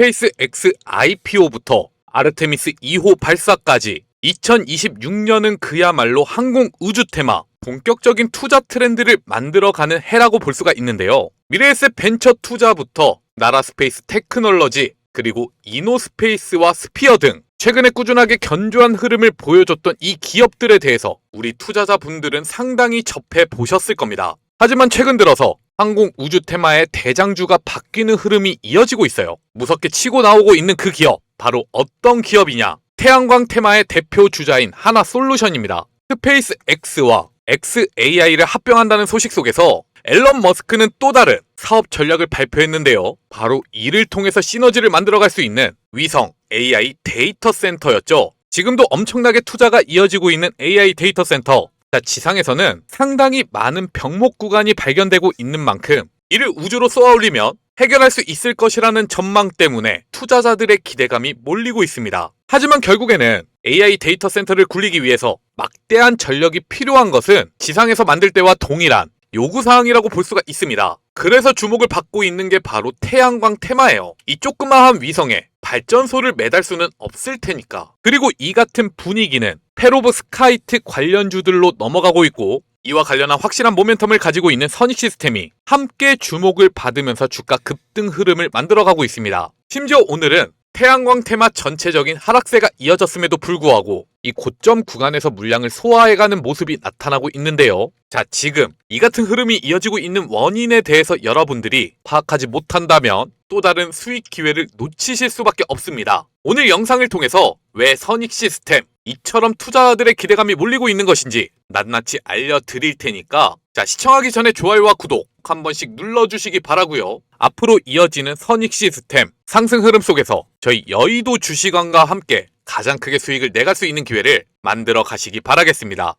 스페이스 X IPO부터 아르테미스 2호 발사까지 2026년은 그야말로 항공 우주 테마 본격적인 투자 트렌드를 만들어가는 해라고 볼 수가 있는데요. 미래에셋 벤처 투자부터 나라 스페이스 테크놀로지 그리고 이노스페이스와 스피어 등 최근에 꾸준하게 견조한 흐름을 보여줬던 이 기업들에 대해서 우리 투자자분들은 상당히 접해 보셨을 겁니다. 하지만 최근 들어서 항공 우주 테마의 대장주가 바뀌는 흐름이 이어지고 있어요. 무섭게 치고 나오고 있는 그 기업, 바로 어떤 기업이냐? 태양광 테마의 대표 주자인 하나 솔루션입니다. 스페이스 X와 XAI를 합병한다는 소식 속에서 앨런 머스크는 또 다른 사업 전략을 발표했는데요. 바로 이를 통해서 시너지를 만들어갈 수 있는 위성 AI 데이터 센터였죠. 지금도 엄청나게 투자가 이어지고 있는 AI 데이터 센터. 자, 지상에서는 상당히 많은 병목 구간이 발견되고 있는 만큼 이를 우주로 쏘아 올리면 해결할 수 있을 것이라는 전망 때문에 투자자들의 기대감이 몰리고 있습니다. 하지만 결국에는 AI 데이터 센터를 굴리기 위해서 막대한 전력이 필요한 것은 지상에서 만들 때와 동일한 요구사항이라고 볼 수가 있습니다. 그래서 주목을 받고 있는 게 바로 태양광 테마예요. 이 조그마한 위성에 발전소를 매달 수는 없을 테니까. 그리고 이 같은 분위기는 페로브 스카이트 관련주들로 넘어가고 있고 이와 관련한 확실한 모멘텀을 가지고 있는 선익 시스템이 함께 주목을 받으면서 주가 급등 흐름을 만들어가고 있습니다. 심지어 오늘은 태양광 테마 전체적인 하락세가 이어졌음에도 불구하고 이 고점 구간에서 물량을 소화해가는 모습이 나타나고 있는데요. 자, 지금 이 같은 흐름이 이어지고 있는 원인에 대해서 여러분들이 파악하지 못한다면 또 다른 수익 기회를 놓치실 수밖에 없습니다. 오늘 영상을 통해서 왜 선익 시스템 이처럼 투자자들의 기대감이 몰리고 있는 것인지 낱낱이 알려드릴 테니까 자 시청하기 전에 좋아요와 구독 한 번씩 눌러주시기 바라고요. 앞으로 이어지는 선익 시스템 상승 흐름 속에서 저희 여의도 주식왕과 함께 가장 크게 수익을 내갈 수 있는 기회를 만들어 가시기 바라겠습니다.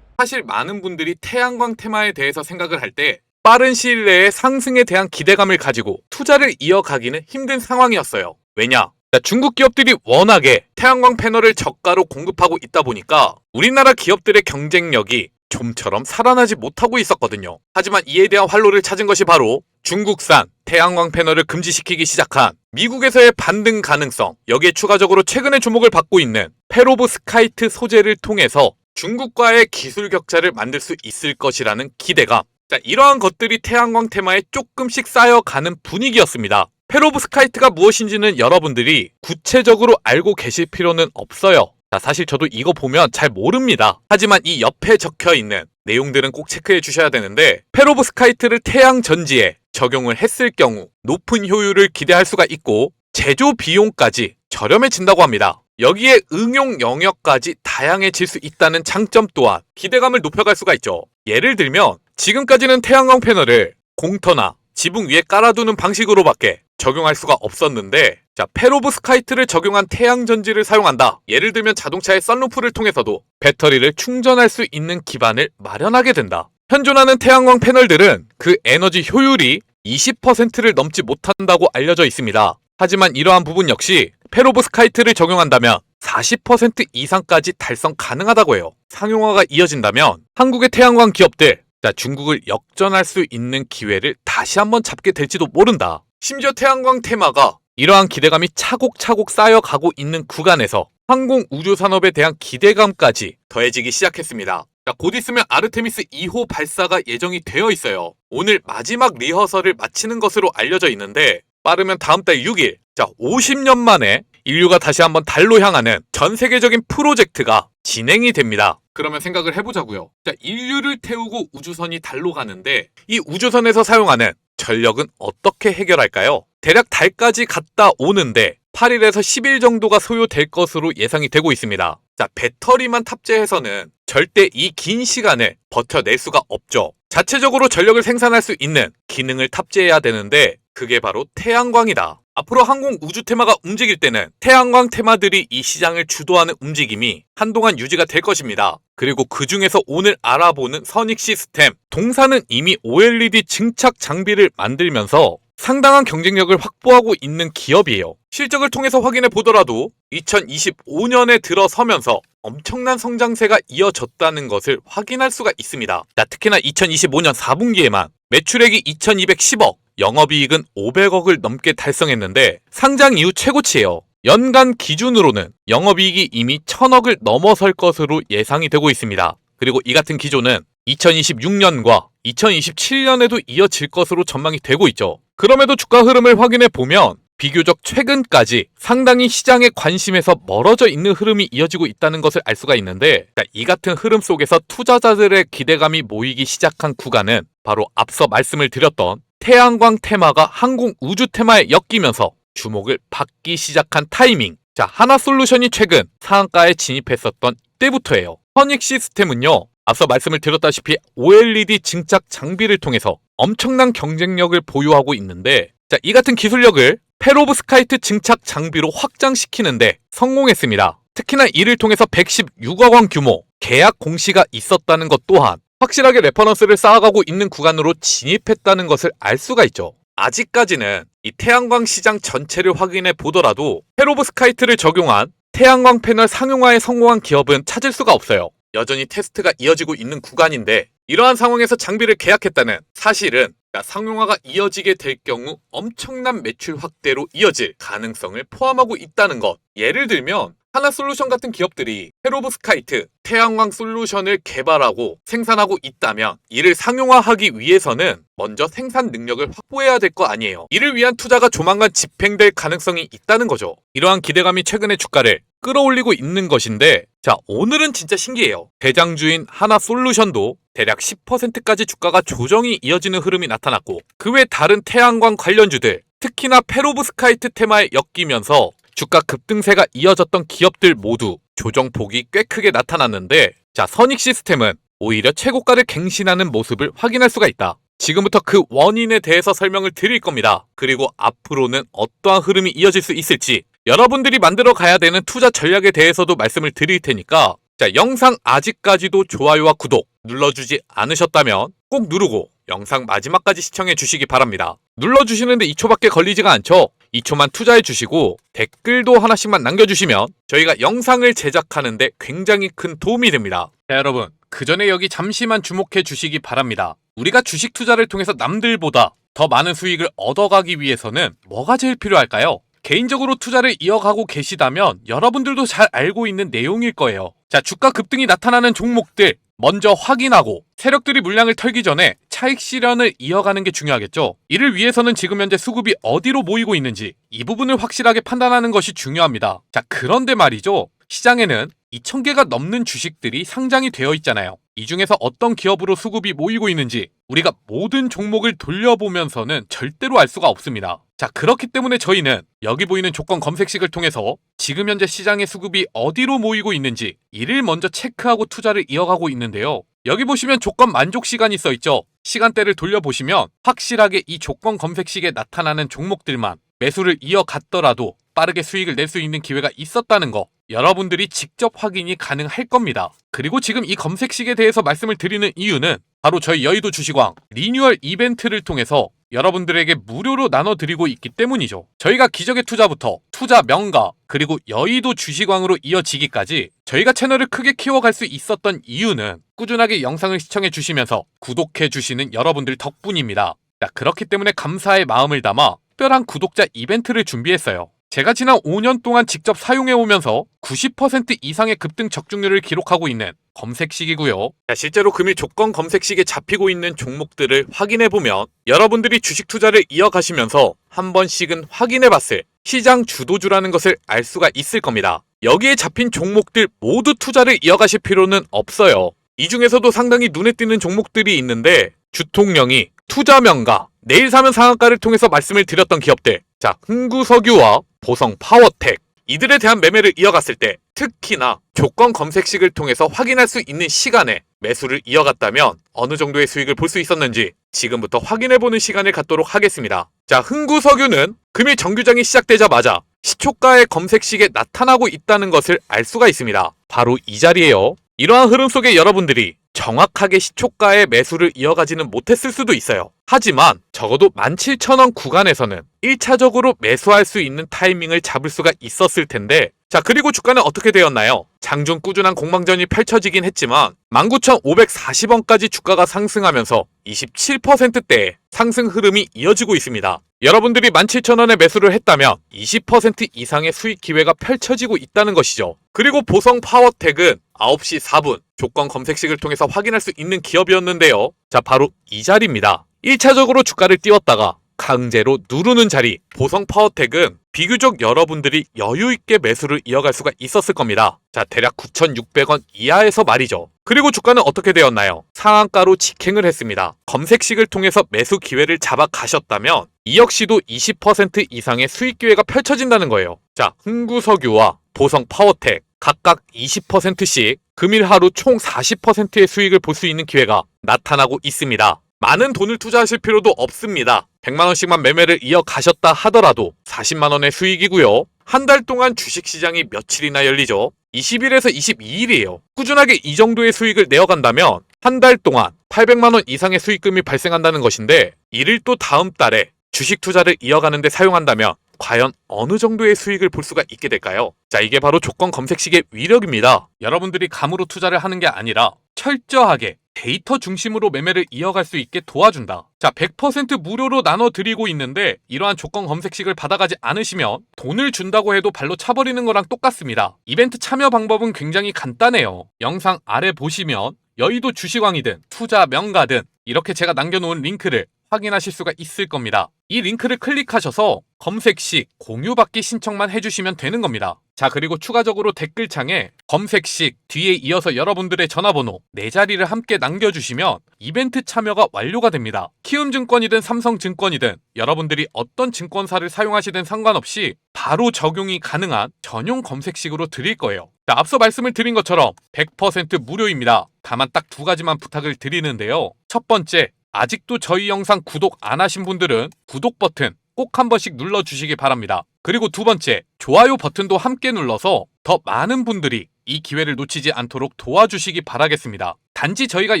사실 많은 분들이 태양광 테마에 대해서 생각을 할때 빠른 시일 내에 상승에 대한 기대감을 가지고 투자를 이어가기는 힘든 상황이었어요. 왜냐? 자, 중국 기업들이 워낙에 태양광 패널을 저가로 공급하고 있다 보니까 우리나라 기업들의 경쟁력이 좀처럼 살아나지 못하고 있었거든요. 하지만 이에 대한 활로를 찾은 것이 바로 중국산 태양광 패널을 금지시키기 시작한 미국에서의 반등 가능성, 여기에 추가적으로 최근에 주목을 받고 있는 페로브 스카이트 소재를 통해서 중국과의 기술 격차를 만들 수 있을 것이라는 기대감. 자, 이러한 것들이 태양광 테마에 조금씩 쌓여가는 분위기였습니다. 페로브 스카이트가 무엇인지는 여러분들이 구체적으로 알고 계실 필요는 없어요. 자, 사실 저도 이거 보면 잘 모릅니다. 하지만 이 옆에 적혀 있는 내용들은 꼭 체크해 주셔야 되는데, 페로브 스카이트를 태양 전지에 적용을 했을 경우 높은 효율을 기대할 수가 있고, 제조 비용까지 저렴해진다고 합니다. 여기에 응용 영역까지 다양해질 수 있다는 장점 또한 기대감을 높여갈 수가 있죠. 예를 들면 지금까지는 태양광 패널을 공터나 지붕 위에 깔아두는 방식으로밖에 적용할 수가 없었는데 자 페로브 스카이트를 적용한 태양 전지를 사용한다. 예를 들면 자동차의 썬루프를 통해서도 배터리를 충전할 수 있는 기반을 마련하게 된다. 현존하는 태양광 패널들은 그 에너지 효율이 20%를 넘지 못한다고 알려져 있습니다. 하지만 이러한 부분 역시 페로브 스카이트를 적용한다면 40% 이상까지 달성 가능하다고 해요. 상용화가 이어진다면 한국의 태양광 기업들, 자, 중국을 역전할 수 있는 기회를 다시 한번 잡게 될지도 모른다. 심지어 태양광 테마가 이러한 기대감이 차곡차곡 쌓여가고 있는 구간에서 항공 우주 산업에 대한 기대감까지 더해지기 시작했습니다. 자, 곧 있으면 아르테미스 2호 발사가 예정이 되어 있어요. 오늘 마지막 리허설을 마치는 것으로 알려져 있는데 빠르면 다음 달 6일, 자, 50년 만에 인류가 다시 한번 달로 향하는 전 세계적인 프로젝트가 진행이 됩니다. 그러면 생각을 해보자고요. 자, 인류를 태우고 우주선이 달로 가는데 이 우주선에서 사용하는 전력은 어떻게 해결할까요? 대략 달까지 갔다 오는데 8일에서 10일 정도가 소요될 것으로 예상이 되고 있습니다. 자, 배터리만 탑재해서는 절대 이 긴 시간을 버텨낼 수가 없죠. 자체적으로 전력을 생산할 수 있는 기능을 탑재해야 되는데 그게 바로 태양광이다. 앞으로 항공 우주 테마가 움직일 때는 태양광 테마들이 이 시장을 주도하는 움직임이 한동안 유지가 될 것입니다. 그리고 그 중에서 오늘 알아보는 선익 시스템, 동사는 이미 OLED 증착 장비를 만들면서 상당한 경쟁력을 확보하고 있는 기업이에요. 실적을 통해서 확인해 보더라도 2025년에 들어서면서 엄청난 성장세가 이어졌다는 것을 확인할 수가 있습니다. 자, 특히나 2025년 4분기에만 매출액이 2210억, 영업이익은 500억을 넘게 달성했는데 상장 이후 최고치예요. 연간 기준으로는 영업이익이 이미 1000억을 넘어설 것으로 예상이 되고 있습니다. 그리고 이 같은 기조는 2026년과 2027년에도 이어질 것으로 전망이 되고 있죠. 그럼에도 주가 흐름을 확인해 보면 비교적 최근까지 상당히 시장의 관심에서 멀어져 있는 흐름이 이어지고 있다는 것을 알 수가 있는데 자, 이 같은 흐름 속에서 투자자들의 기대감이 모이기 시작한 구간은 바로 앞서 말씀을 드렸던 태양광 테마가 항공 우주 테마에 엮이면서 주목을 받기 시작한 타이밍. 자, 하나 솔루션이 최근 상한가에 진입했었던 때부터예요. 허닉 시스템은요. 앞서 말씀을 드렸다시피 OLED 증착 장비를 통해서 엄청난 경쟁력을 보유하고 있는데 자, 이 같은 기술력을 페로브스카이트 증착 장비로 확장시키는데 성공했습니다. 특히나 이를 통해서 116억 원 규모 계약 공시가 있었다는 것 또한 확실하게 레퍼런스를 쌓아가고 있는 구간으로 진입했다는 것을 알 수가 있죠. 아직까지는 이 태양광 시장 전체를 확인해 보더라도 페로브스카이트를 적용한 태양광 패널 상용화에 성공한 기업은 찾을 수가 없어요. 여전히 테스트가 이어지고 있는 구간인데 이러한 상황에서 장비를 계약했다는 사실은 그러니까 상용화가 이어지게 될 경우 엄청난 매출 확대로 이어질 가능성을 포함하고 있다는 것. 예를 들면 하나 솔루션 같은 기업들이 페로브스카이트, 태양광 솔루션을 개발하고 생산하고 있다면 이를 상용화하기 위해서는 먼저 생산 능력을 확보해야 될 거 아니에요. 이를 위한 투자가 조만간 집행될 가능성이 있다는 거죠. 이러한 기대감이 최근에 주가를 끌어올리고 있는 것인데 자 오늘은 진짜 신기해요. 대장주인 하나 솔루션도 대략 10%까지 주가가 조정이 이어지는 흐름이 나타났고 그 외 다른 태양광 관련주들 특히나 페로브스카이트 테마에 엮이면서 주가 급등세가 이어졌던 기업들 모두 조정폭이 꽤 크게 나타났는데 자 선익 시스템은 오히려 최고가를 갱신하는 모습을 확인할 수가 있다. 지금부터 그 원인에 대해서 설명을 드릴 겁니다. 그리고 앞으로는 어떠한 흐름이 이어질 수 있을지 여러분들이 만들어 가야 되는 투자 전략에 대해서도 말씀을 드릴 테니까 자 영상 아직까지도 좋아요와 구독 눌러주지 않으셨다면 꼭 누르고 영상 마지막까지 시청해 주시기 바랍니다. 눌러주시는데 2초밖에 걸리지가 않죠? 2초만 투자해 주시고 댓글도 하나씩만 남겨주시면 저희가 영상을 제작하는데 굉장히 큰 도움이 됩니다. 자, 여러분, 그 전에 여기 잠시만 주목해 주시기 바랍니다. 우리가 주식 투자를 통해서 남들보다 더 많은 수익을 얻어가기 위해서는 뭐가 제일 필요할까요? 개인적으로 투자를 이어가고 계시다면 여러분들도 잘 알고 있는 내용일 거예요. 자, 주가 급등이 나타나는 종목들 먼저 확인하고 세력들이 물량을 털기 전에 차익 실현을 이어가는 게 중요하겠죠. 이를 위해서는 지금 현재 수급이 어디로 모이고 있는지 이 부분을 확실하게 판단하는 것이 중요합니다. 자, 그런데 말이죠. 시장에는 2,000개가 넘는 주식들이 상장이 되어 있잖아요. 이 중에서 어떤 기업으로 수급이 모이고 있는지 우리가 모든 종목을 돌려보면서는 절대로 알 수가 없습니다. 자, 그렇기 때문에 저희는 여기 보이는 조건 검색식을 통해서 지금 현재 시장의 수급이 어디로 모이고 있는지 이를 먼저 체크하고 투자를 이어가고 있는데요. 여기 보시면 조건 만족 시간이 써 있죠. 시간대를 돌려보시면 확실하게 이 조건 검색식에 나타나는 종목들만 매수를 이어갔더라도 빠르게 수익을 낼 수 있는 기회가 있었다는 거 여러분들이 직접 확인이 가능할 겁니다. 그리고 지금 이 검색식에 대해서 말씀을 드리는 이유는 바로 저희 여의도 주식왕 리뉴얼 이벤트를 통해서 여러분들에게 무료로 나눠드리고 있기 때문이죠. 저희가 기적의 투자부터 투자 명가 그리고 여의도 주식왕으로 이어지기까지 저희가 채널을 크게 키워갈 수 있었던 이유는 꾸준하게 영상을 시청해 주시면서 구독해 주시는 여러분들 덕분입니다. 자, 그렇기 때문에 감사의 마음을 담아 특별한 구독자 이벤트를 준비했어요. 제가 지난 5년 동안 직접 사용해 오면서 90% 이상의 급등 적중률을 기록하고 있는 검색식이고요. 실제로 금일 조건 검색식에 잡히고 있는 종목들을 확인해 보면 여러분들이 주식 투자를 이어가시면서 한 번씩은 확인해 봤을 시장 주도주라는 것을 알 수가 있을 겁니다. 여기에 잡힌 종목들 모두 투자를 이어가실 필요는 없어요. 이 중에서도 상당히 눈에 띄는 종목들이 있는데 주통령이 투자명가 내일 사면 상한가를 통해서 말씀을 드렸던 기업들 자 흥구석유와 보성 파워텍 이들에 대한 매매를 이어갔을 때 특히나 조건 검색식을 통해서 확인할 수 있는 시간에 매수를 이어갔다면 어느 정도의 수익을 볼 수 있었는지 지금부터 확인해보는 시간을 갖도록 하겠습니다. 자, 흥구석유는 금일 정규장이 시작되자마자 시초가의 검색식에 나타나고 있다는 것을 알 수가 있습니다. 바로 이 자리에요. 이러한 흐름 속에 여러분들이 정확하게 시초가의 매수를 이어가지는 못했을 수도 있어요. 하지만 적어도 17,000원 구간에서는 1차적으로 매수할 수 있는 타이밍을 잡을 수가 있었을 텐데 자 그리고 주가는 어떻게 되었나요? 장중 꾸준한 공방전이 펼쳐지긴 했지만 19,540원까지 주가가 상승하면서 27%대의 상승 흐름이 이어지고 있습니다. 여러분들이 17,000원에 매수를 했다면 20% 이상의 수익 기회가 펼쳐지고 있다는 것이죠. 그리고 보성 파워텍은 9시 4분 조건 검색식을 통해서 확인할 수 있는 기업이었는데요. 자, 바로 이 자리입니다. 1차적으로 주가를 띄웠다가 강제로 누르는 자리 보성 파워텍은 비교적 여러분들이 여유 있게 매수를 이어갈 수가 있었을 겁니다. 자, 대략 9,600원 이하에서 말이죠. 그리고 주가는 어떻게 되었나요? 상한가로 직행을 했습니다. 검색식을 통해서 매수 기회를 잡아 가셨다면 이 역시도 20% 이상의 수익 기회가 펼쳐진다는 거예요. 자, 흥구석유와 보성 파워텍 각각 20%씩 금일 하루 총 40%의 수익을 볼 수 있는 기회가 나타나고 있습니다. 많은 돈을 투자하실 필요도 없습니다. 100만원씩만 매매를 이어가셨다 하더라도 40만원의 수익이고요. 한 달 동안 주식시장이 며칠이나 열리죠? 20일에서 22일이에요. 꾸준하게 이 정도의 수익을 내어간다면 한 달 동안 800만원 이상의 수익금이 발생한다는 것인데 이를 또 다음 달에 주식 투자를 이어가는데 사용한다면 과연 어느 정도의 수익을 볼 수가 있게 될까요? 자, 이게 바로 조건 검색식의 위력입니다. 여러분들이 감으로 투자를 하는 게 아니라 철저하게 데이터 중심으로 매매를 이어갈 수 있게 도와준다. 자, 100% 무료로 나눠 드리고 있는데 이러한 조건 검색식을 받아가지 않으시면 돈을 준다고 해도 발로 차버리는 거랑 똑같습니다. 이벤트 참여 방법은 굉장히 간단해요. 영상 아래 보시면 여의도 주식왕이든 투자 명가든 이렇게 제가 남겨놓은 링크를 확인하실 수가 있을 겁니다. 이 링크를 클릭하셔서 검색식 공유받기 신청만 해주시면 되는 겁니다. 자 그리고 추가적으로 댓글창에 검색식 뒤에 이어서 여러분들의 전화번호 네 자리를 함께 남겨주시면 이벤트 참여가 완료가 됩니다. 키움증권이든 삼성증권이든 여러분들이 어떤 증권사를 사용하시든 상관없이 바로 적용이 가능한 전용 검색식으로 드릴 거예요. 자, 앞서 말씀을 드린 것처럼 100% 무료입니다. 다만 딱 두 가지만 부탁을 드리는데요. 첫 번째, 아직도 저희 영상 구독 안 하신 분들은 구독 버튼 꼭 한 번씩 눌러주시기 바랍니다. 그리고 두 번째, 좋아요 버튼도 함께 눌러서 더 많은 분들이 이 기회를 놓치지 않도록 도와주시기 바라겠습니다. 단지 저희가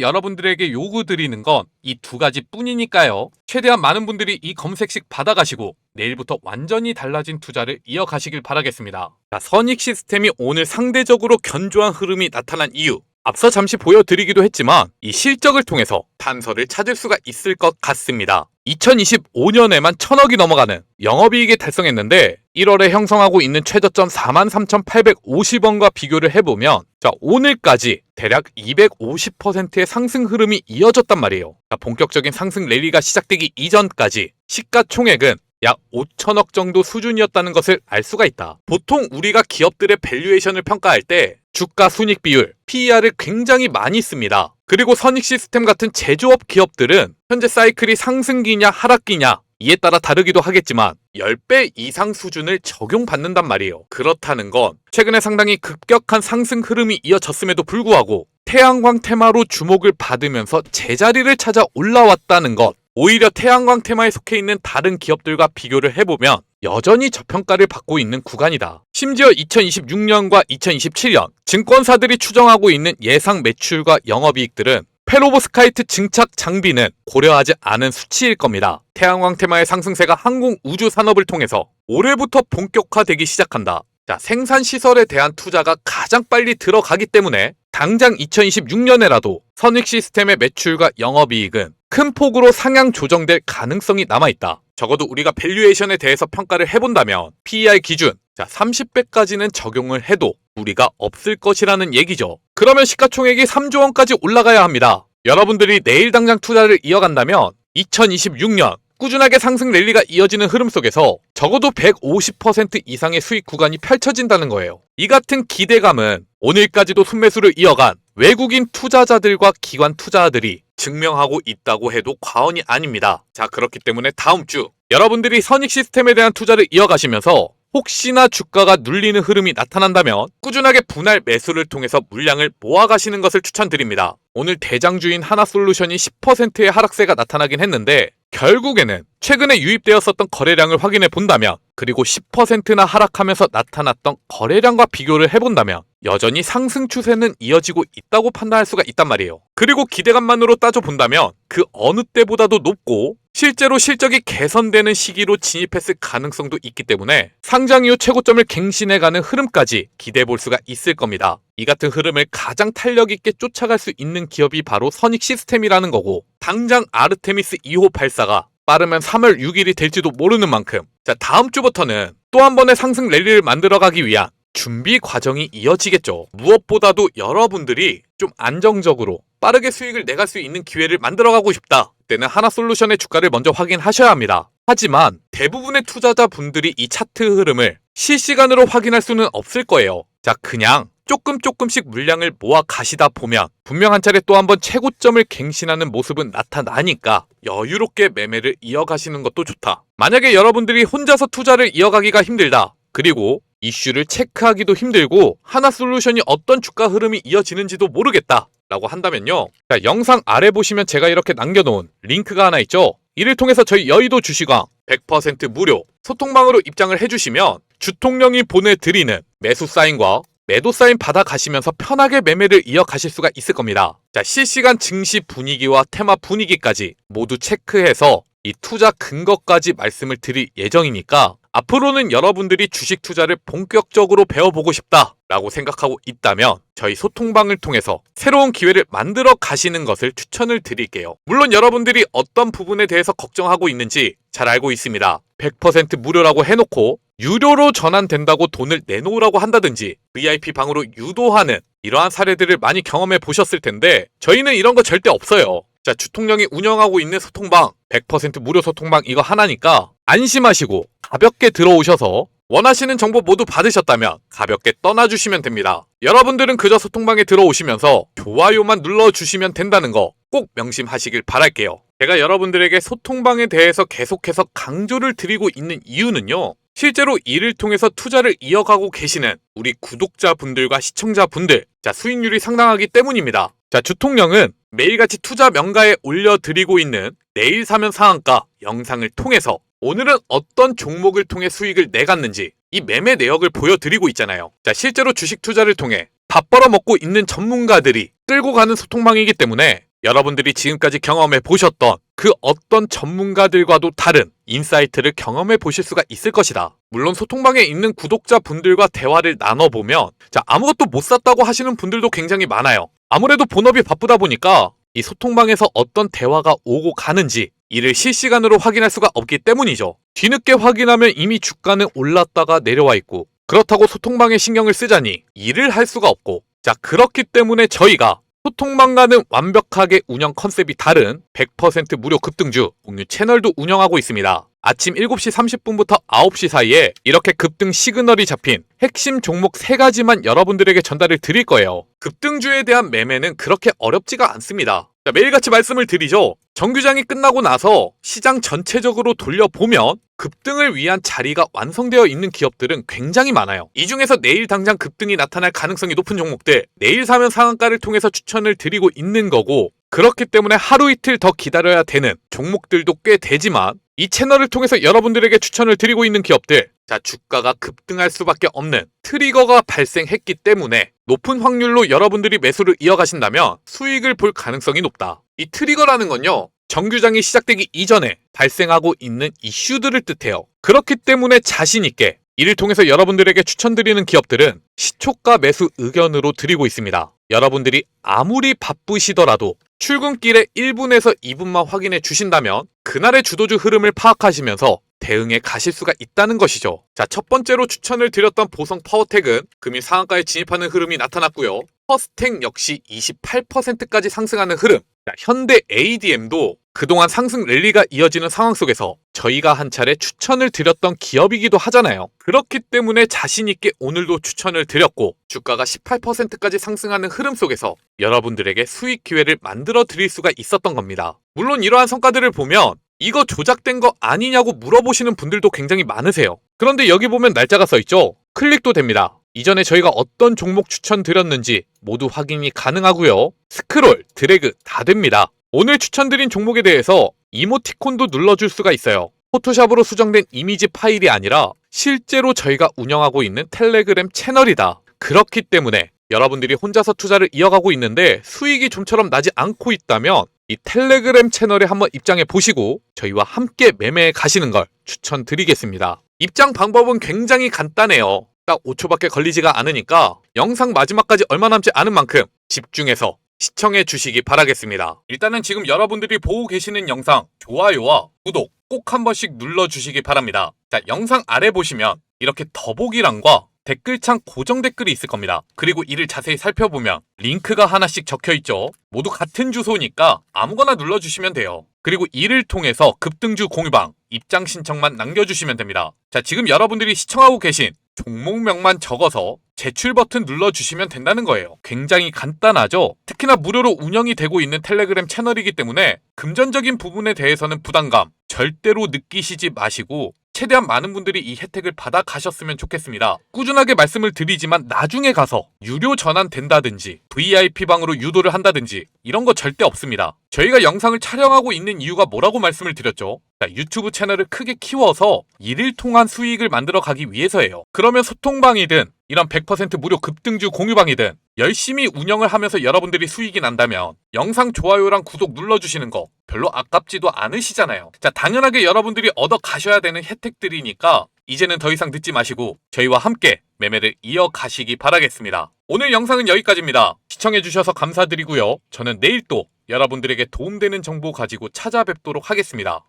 여러분들에게 요구드리는 건 이 두 가지 뿐이니까요. 최대한 많은 분들이 이 검색식 받아가시고 내일부터 완전히 달라진 투자를 이어가시길 바라겠습니다. 자, 선익 시스템이 오늘 상대적으로 견조한 흐름이 나타난 이유. 앞서 잠시 보여드리기도 했지만 이 실적을 통해서 단서를 찾을 수가 있을 것 같습니다. 2025년에만 천억이 넘어가는 영업이익을 달성했는데 1월에 형성하고 있는 최저점 43,850원과 비교를 해보면 자 오늘까지 대략 250%의 상승 흐름이 이어졌단 말이에요. 자, 본격적인 상승 랠리가 시작되기 이전까지 시가총액은 약 5천억 정도 수준이었다는 것을 알 수가 있다. 보통 우리가 기업들의 밸류에이션을 평가할 때 주가 순익 비율, PER을 굉장히 많이 씁니다. 그리고 선익 시스템 같은 제조업 기업들은 현재 사이클이 상승기냐 하락기냐 이에 따라 다르기도 하겠지만 10배 이상 수준을 적용받는단 말이에요. 그렇다는 건 최근에 상당히 급격한 상승 흐름이 이어졌음에도 불구하고 태양광 테마로 주목을 받으면서 제자리를 찾아 올라왔다는 것. 오히려 태양광 테마에 속해 있는 다른 기업들과 비교를 해보면 여전히 저평가를 받고 있는 구간이다. 심지어 2026년과 2027년 증권사들이 추정하고 있는 예상 매출과 영업이익들은 페로보스카이트 증착 장비는 고려하지 않은 수치일 겁니다. 태양광 테마의 상승세가 항공 우주 산업을 통해서 올해부터 본격화되기 시작한다. 자, 생산 시설에 대한 투자가 가장 빨리 들어가기 때문에 당장 2026년에라도 선익 시스템의 매출과 영업이익은 큰 폭으로 상향 조정될 가능성이 남아있다. 적어도 우리가 밸류에이션에 대해서 평가를 해본다면 PER 기준 자 30배까지는 적용을 해도 무리가 없을 것이라는 얘기죠. 그러면 시가총액이 3조 원까지 올라가야 합니다. 여러분들이 내일 당장 투자를 이어간다면 2026년 꾸준하게 상승 랠리가 이어지는 흐름 속에서 적어도 150% 이상의 수익 구간이 펼쳐진다는 거예요. 이 같은 기대감은 오늘까지도 순매수를 이어간 외국인 투자자들과 기관 투자자들이 증명하고 있다고 해도 과언이 아닙니다. 자, 그렇기 때문에 다음 주 여러분들이 선익 시스템에 대한 투자를 이어가시면서 혹시나 주가가 눌리는 흐름이 나타난다면 꾸준하게 분할 매수를 통해서 물량을 모아가시는 것을 추천드립니다. 오늘 대장주인 하나솔루션이 10%의 하락세가 나타나긴 했는데 결국에는 최근에 유입되었었던 거래량을 확인해 본다면 그리고 10%나 하락하면서 나타났던 거래량과 비교를 해본다면 여전히 상승 추세는 이어지고 있다고 판단할 수가 있단 말이에요. 그리고 기대감만으로 따져본다면 그 어느 때보다도 높고 실제로 실적이 개선되는 시기로 진입했을 가능성도 있기 때문에 상장 이후 최고점을 갱신해가는 흐름까지 기대해 볼 수가 있을 겁니다. 이 같은 흐름을 가장 탄력 있게 쫓아갈 수 있는 기업이 바로 선익 시스템이라는 거고 당장 아르테미스 2호 발사가 빠르면 3월 6일이 될지도 모르는 만큼 자 다음 주부터는 또 한 번의 상승 랠리를 만들어가기 위한 준비 과정이 이어지겠죠. 무엇보다도 여러분들이 좀 안정적으로 빠르게 수익을 내갈 수 있는 기회를 만들어가고 싶다. 때는 하나 솔루션의 주가를 먼저 확인하셔야 합니다. 하지만 대부분의 투자자분들이 이 차트 흐름을 실시간으로 확인할 수는 없을 거예요. 자, 그냥 조금 조금씩 물량을 모아 가시다 보면 분명 한 차례 또 한 번 최고점을 갱신하는 모습은 나타나니까 여유롭게 매매를 이어가시는 것도 좋다. 만약에 여러분들이 혼자서 투자를 이어가기가 힘들다. 그리고 이슈를 체크하기도 힘들고 하나 솔루션이 어떤 주가 흐름이 이어지는지도 모르겠다. 라고 한다면요. 자, 영상 아래 보시면 제가 이렇게 남겨놓은 링크가 하나 있죠. 이를 통해서 저희 여의도 주식왕 100% 무료 소통방으로 입장을 해주시면 주통령이 보내드리는 매수 사인과 매도 사인 받아 가시면서 편하게 매매를 이어가실 수가 있을 겁니다. 자, 실시간 증시 분위기와 테마 분위기까지 모두 체크해서 이 투자 근거까지 말씀을 드릴 예정이니까 앞으로는 여러분들이 주식 투자를 본격적으로 배워보고 싶다라고 생각하고 있다면 저희 소통방을 통해서 새로운 기회를 만들어 가시는 것을 추천을 드릴게요. 물론 여러분들이 어떤 부분에 대해서 걱정하고 있는지 잘 알고 있습니다. 100% 무료라고 해놓고 유료로 전환된다고 돈을 내놓으라고 한다든지 VIP 방으로 유도하는 이러한 사례들을 많이 경험해 보셨을 텐데 저희는 이런 거 절대 없어요. 자, 주통령이 운영하고 있는 소통방 100% 무료 소통방 이거 하나니까 안심하시고 가볍게 들어오셔서 원하시는 정보 모두 받으셨다면 가볍게 떠나주시면 됩니다. 여러분들은 그저 소통방에 들어오시면서 좋아요만 눌러주시면 된다는 거 꼭 명심하시길 바랄게요. 제가 여러분들에게 소통방에 대해서 계속해서 강조를 드리고 있는 이유는요. 실제로 이를 통해서 투자를 이어가고 계시는 우리 구독자분들과 시청자분들, 자, 수익률이 상당하기 때문입니다. 자, 주통령은 매일같이 투자 명가에 올려드리고 있는 내일 사면 상한가 영상을 통해서 오늘은 어떤 종목을 통해 수익을 내갔는지 이 매매 내역을 보여드리고 있잖아요. 자, 실제로 주식 투자를 통해 밥 벌어 먹고 있는 전문가들이 끌고 가는 소통망이기 때문에 여러분들이 지금까지 경험해 보셨던 그 어떤 전문가들과도 다른 인사이트를 경험해 보실 수가 있을 것이다. 물론 소통방에 있는 구독자분들과 대화를 나눠보면 자, 아무것도 못 샀다고 하시는 분들도 굉장히 많아요. 아무래도 본업이 바쁘다 보니까 이 소통방에서 어떤 대화가 오고 가는지 이를 실시간으로 확인할 수가 없기 때문이죠. 뒤늦게 확인하면 이미 주가는 올랐다가 내려와 있고 그렇다고 소통방에 신경을 쓰자니 일을 할 수가 없고 자 그렇기 때문에 저희가 소통방과는 완벽하게 운영 컨셉이 다른 100% 무료 급등주 공유 채널도 운영하고 있습니다. 아침 7시 30분부터 9시 사이에 이렇게 급등 시그널이 잡힌 핵심 종목 3가지만 여러분들에게 전달을 드릴 거예요. 급등주에 대한 매매는 그렇게 어렵지가 않습니다. 자, 매일같이 말씀을 드리죠. 정규장이 끝나고 나서 시장 전체적으로 돌려보면 급등을 위한 자리가 완성되어 있는 기업들은 굉장히 많아요. 이 중에서 내일 당장 급등이 나타날 가능성이 높은 종목들, 내일 사면 상한가를 통해서 추천을 드리고 있는 거고, 그렇기 때문에 하루 이틀 더 기다려야 되는 종목들도 꽤 되지만, 이 채널을 통해서 여러분들에게 추천을 드리고 있는 기업들, 자, 주가가 급등할 수밖에 없는 트리거가 발생했기 때문에 높은 확률로 여러분들이 매수를 이어가신다면 수익을 볼 가능성이 높다. 이 트리거라는 건요, 정규장이 시작되기 이전에 발생하고 있는 이슈들을 뜻해요. 그렇기 때문에 자신있게 이를 통해서 여러분들에게 추천드리는 기업들은 시초가 매수 의견으로 드리고 있습니다. 여러분들이 아무리 바쁘시더라도 출근길에 1분에서 2분만 확인해 주신다면 그날의 주도주 흐름을 파악하시면서 대응에 가실 수가 있다는 것이죠. 자, 첫 번째로 추천을 드렸던 보성 파워텍은 금일 상한가에 진입하는 흐름이 나타났고요. 퍼스텍 역시 28%까지 상승하는 흐름. 자, 현대 ADM도 그동안 상승 랠리가 이어지는 상황 속에서 저희가 한 차례 추천을 드렸던 기업이기도 하잖아요. 그렇기 때문에 자신있게 오늘도 추천을 드렸고 주가가 18%까지 상승하는 흐름 속에서 여러분들에게 수익 기회를 만들어 드릴 수가 있었던 겁니다. 물론 이러한 성과들을 보면 이거 조작된 거 아니냐고 물어보시는 분들도 굉장히 많으세요. 그런데 여기 보면 날짜가 써 있죠? 클릭도 됩니다. 이전에 저희가 어떤 종목 추천드렸는지 모두 확인이 가능하고요. 스크롤, 드래그 다 됩니다. 오늘 추천드린 종목에 대해서 이모티콘도 눌러줄 수가 있어요. 포토샵으로 수정된 이미지 파일이 아니라 실제로 저희가 운영하고 있는 텔레그램 채널이다. 그렇기 때문에 여러분들이 혼자서 투자를 이어가고 있는데 수익이 좀처럼 나지 않고 있다면 이 텔레그램 채널에 한번 입장해 보시고 저희와 함께 매매해 가시는 걸 추천드리겠습니다. 입장 방법은 굉장히 간단해요. 딱 5초밖에 걸리지가 않으니까 영상 마지막까지 얼마 남지 않은 만큼 집중해서 시청해 주시기 바라겠습니다. 일단은 지금 여러분들이 보고 계시는 영상 좋아요와 구독 꼭 한 번씩 눌러 주시기 바랍니다. 자, 영상 아래 보시면 이렇게 더보기란과 댓글창 고정 댓글이 있을 겁니다. 그리고 이를 자세히 살펴보면 링크가 하나씩 적혀 있죠. 모두 같은 주소니까 아무거나 눌러주시면 돼요. 그리고 이를 통해서 급등주 공유방 입장 신청만 남겨주시면 됩니다. 자, 지금 여러분들이 시청하고 계신 종목명만 적어서 제출 버튼 눌러주시면 된다는 거예요. 굉장히 간단하죠? 특히나 무료로 운영이 되고 있는 텔레그램 채널이기 때문에 금전적인 부분에 대해서는 부담감 절대로 느끼시지 마시고 최대한 많은 분들이 이 혜택을 받아 가셨으면 좋겠습니다. 꾸준하게 말씀을 드리지만 나중에 가서 유료 전환 된다든지 VIP방으로 유도를 한다든지 이런 거 절대 없습니다. 저희가 영상을 촬영하고 있는 이유가 뭐라고 말씀을 드렸죠? 자, 유튜브 채널을 크게 키워서 이를 통한 수익을 만들어 가기 위해서예요. 그러면 소통방이든 이런 100% 무료 급등주 공유방이든 열심히 운영을 하면서 여러분들이 수익이 난다면 영상 좋아요랑 구독 눌러주시는 거 별로 아깝지도 않으시잖아요. 자, 당연하게 여러분들이 얻어 가셔야 되는 혜택들이니까 이제는 더 이상 늦지 마시고 저희와 함께 매매를 이어가시기 바라겠습니다. 오늘 영상은 여기까지입니다. 시청해주셔서 감사드리고요. 저는 내일 또 여러분들에게 도움되는 정보 가지고 찾아뵙도록 하겠습니다.